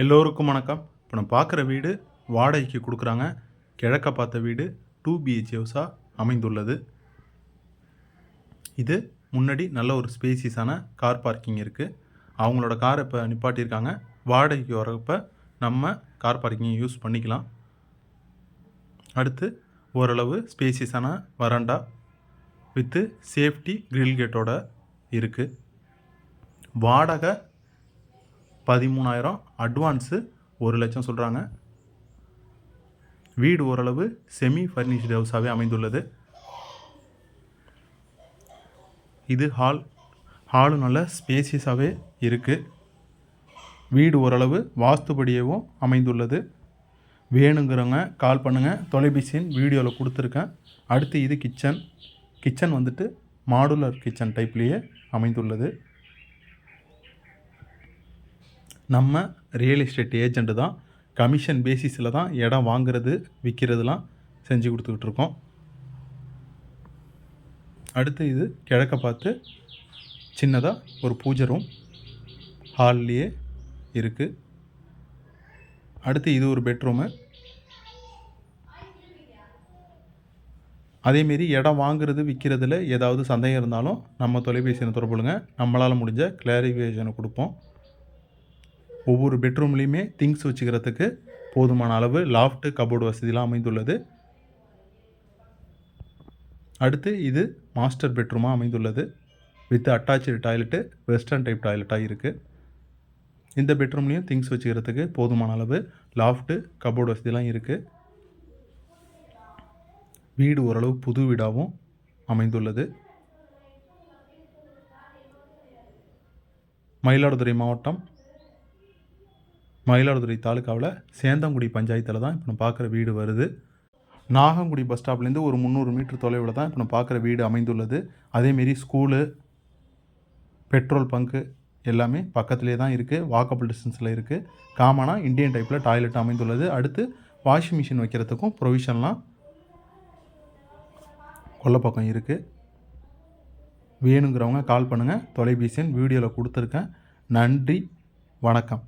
எல்லோருக்கும் வணக்கம். இப்போ நம்ம பார்க்குற வீடு வாடகைக்கு கொடுக்குறாங்க. கிழக்க பார்த்த வீடு டூ பிஹெச் ஹவுஸாக அமைந்துள்ளது. இது முன்னாடி நல்ல ஒரு ஸ்பேசியஸான கார் பார்க்கிங் இருக்குது அவங்களோட கார் இப்போ நிப்பாட்டியிருக்காங்க. வாடகைக்கு வரப்போ நம்ம கார் பார்க்கிங் யூஸ் பண்ணிக்கலாம். அடுத்து ஓரளவு ஸ்பேசியஸான வராண்டா வித்து சேஃப்டி கிரில் கேட்டோட இருக்குது வாடகை பதிமூணாயிரம் அட்வான்ஸு ஒரு லட்சம் சொல்கிறாங்க வீடு ஓரளவு செமி ஃபர்னிஷ்டு ஹவுஸாகவே அமைந்துள்ளது. இது ஹால் ஹாலும் நல்ல ஸ்பேசியஸாகவே இருக்குது வீடு ஓரளவு வாஸ்துபடியவும் அமைந்துள்ளது. வேணுங்கிறவங்க கால் பண்ணுங்கள் தொலைபேசி வீடியோவில் கொடுத்துருக்கேன். அடுத்து இது கிச்சன் கிச்சன் வந்துட்டு மாடுலர் கிச்சன் டைப்லேயே அமைந்துள்ளது. நம்ம ரியல் எஸ்டேட் ஏஜெண்ட்டு தான் கமிஷன் பேசிஸில் தான் இடம் வாங்குறது விற்கிறதுலாம் செஞ்சு கொடுத்துக்கிட்டு இருக்கோம். அடுத்து இது கிழக்க பார்த்து சின்னதாக ஒரு பூஜை ரூம் ஹால்லையே இருக்குது அடுத்து இது ஒரு பெட்ரூமு அதேமாரி இடம் வாங்குறது விற்கிறதுல ஏதாவது சந்தேகம் இருந்தாலும் நம்ம தொலைபேசியில் தொடர்புலுங்க நம்மளால் முடிஞ்ச கிளாரிஃபிகேஷனை கொடுப்போம். ஒவ்வொரு பெட்ரூம்லேயுமே திங்ஸ் வச்சுக்கிறதுக்கு போதுமான அளவு லாஃப்ட்டு கபோர்டு வசதிலாம் அமைந்துள்ளது. அடுத்து இது மாஸ்டர் பெட்ரூமாக அமைந்துள்ளது. With attach toilet western type டாய்லெட்டாக இருக்குது இந்த பெட்ரூம்லேயும் திங்ஸ் வச்சுக்கிறதுக்கு போதுமான அளவு லாஃப்ட்டு கபோர்டு வசதிலாம் இருக்குது வீடு ஓரளவு புது வீடாகவும் அமைந்துள்ளது. மயிலாடுதுறை மாவட்டம் மயிலாடுதுறை தாலுக்காவில் சேந்தங்குடி பஞ்சாயத்தில் தான் இப்போ நம்ம பார்க்குற வீடு வருது. நாகங்குடி பஸ் ஸ்டாப்லேருந்து ஒரு முந்நூறு மீட்டர் தொலைவில் தான் இப்போ நம்ம பார்க்குற வீடு அமைந்துள்ளது. அதேமாரி ஸ்கூலு பெட்ரோல் பங்கு எல்லாமே பக்கத்துலேயே தான் இருக்குது வாக்கபிள் டிஸ்டன்ஸில் இருக்குது காமனாக இந்தியன் டைப்பில் டாய்லெட் அமைந்துள்ளது. அடுத்து வாஷிங் மிஷின் வைக்கிறதுக்கும் ப்ரொவிஷன்லாம் கொல்லப்பக்கம் இருக்குது வேணுங்கிறவங்க கால் பண்ணுங்கள் தொலைபேசி எண் வீடியோவில் கொடுத்துருக்கேன். நன்றி. வணக்கம்.